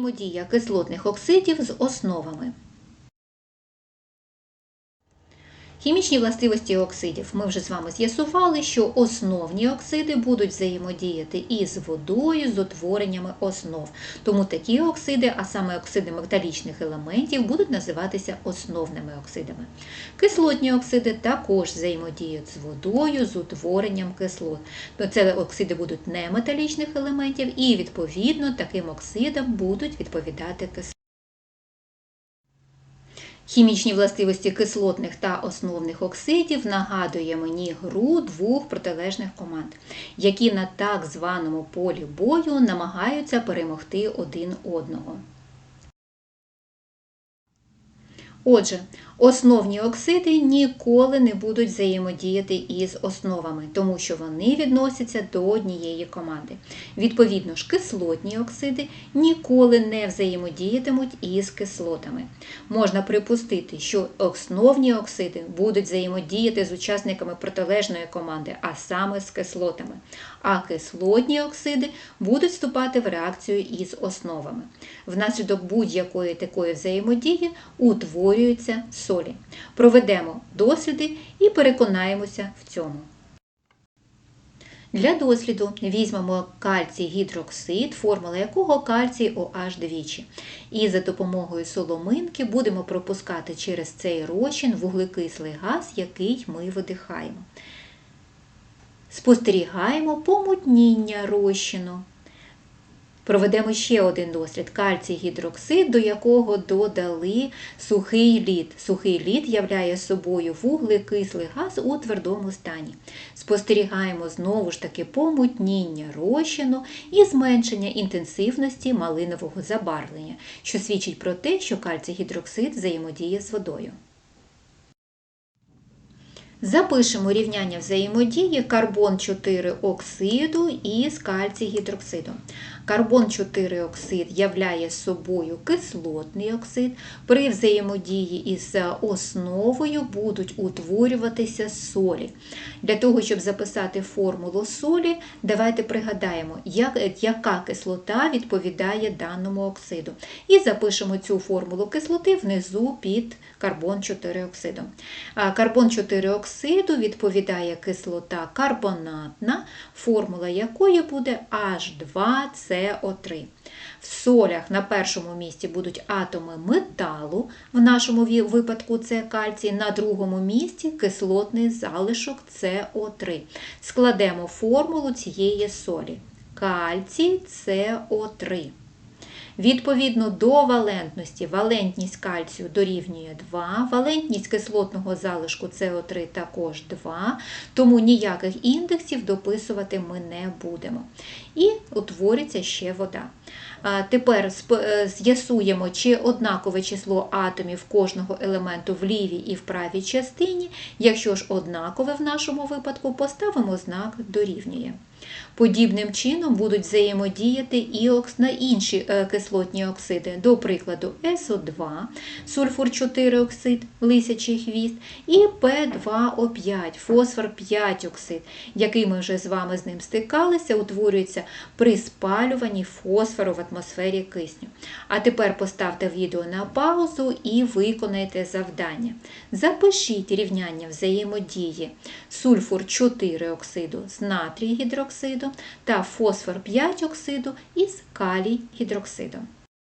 Взаємодія кислотних оксидів з основами. Хімічні властивості оксидів. Ми вже з вами з'ясували, що основні оксиди будуть взаємодіяти із водою з утвореннями основ. Тому такі оксиди, а саме оксиди металічних елементів, будуть називатися основними оксидами. Кислотні оксиди також взаємодіють з водою з утворенням кислот. Це оксиди будуть неметалічних елементів, і відповідно таким оксидам будуть відповідати кислоти. Хімічні властивості кислотних та основних оксидів нагадує мені гру двох протилежних команд, які на так званому полі бою намагаються перемогти один одного. Отже, основні оксиди ніколи не будуть взаємодіяти із основами, тому що вони відносяться до однієї команди. Відповідно ж, кислотні оксиди ніколи не взаємодіятимуть із кислотами. Можна припустити, що основні оксиди будуть взаємодіяти з учасниками протилежної команди, а саме з кислотами. А кислотні оксиди будуть вступати в реакцію із основами. Внаслідок будь-якої такої взаємодії утворюються солі. Проведемо досліди і переконаємося в цьому. Для досліду візьмемо кальцій гідроксид, формула якого кальцій OH двічі. І за допомогою соломинки будемо пропускати через цей розчин вуглекислий газ, який ми видихаємо. Спостерігаємо помутніння розчину. Проведемо ще один дослід кальцій гідроксид, до якого додали сухий лід. Сухий лід являє собою вуглекислий газ у твердому стані. Спостерігаємо знову ж таки помутніння розчину і зменшення інтенсивності малинового забарвлення, що свідчить про те, що кальцій гідроксид взаємодіє з водою. Запишемо рівняння взаємодії карбон 4 оксиду із кальцій гідроксидом. Карбон 4 оксид являє собою кислотний оксид. При взаємодії із основою будуть утворюватися солі. Для того, щоб записати формулу солі, давайте пригадаємо, як, яка кислота відповідає даному оксиду. І запишемо цю формулу кислоти внизу під карбон 4 оксидом. Карбон 4 оксиду відповідає кислота карбонатна, формула якої буде H2CO3. В солях на першому місці будуть атоми металу, в нашому випадку це кальцій, на другому місці кислотний залишок СО3. Складемо формулу цієї солі. Кальцій СО3. Відповідно до валентності, валентність кальцію дорівнює 2, валентність кислотного залишку СО3 також 2, тому ніяких індексів дописувати ми не будемо. І утвориться ще вода. Тепер з'ясуємо, чи однакове число атомів кожного елементу в лівій і в правій частині. Якщо ж однакове в нашому випадку, поставимо знак дорівнює. Подібним чином будуть взаємодіяти і на інші кислотні оксиди, до прикладу, СО2, сульфур 4 оксид, лисячий хвіст, і П2О5, фосфор 5 оксид, який ми вже з вами з ним стикалися, утворюється при спалюванні фосфору в атмосфері кисню. А тепер поставте відео на паузу і виконайте завдання. Запишіть рівняння взаємодії сульфур 4 оксиду з натрій гідроксидом та фосфор 5 оксиду із калій гідроксидом.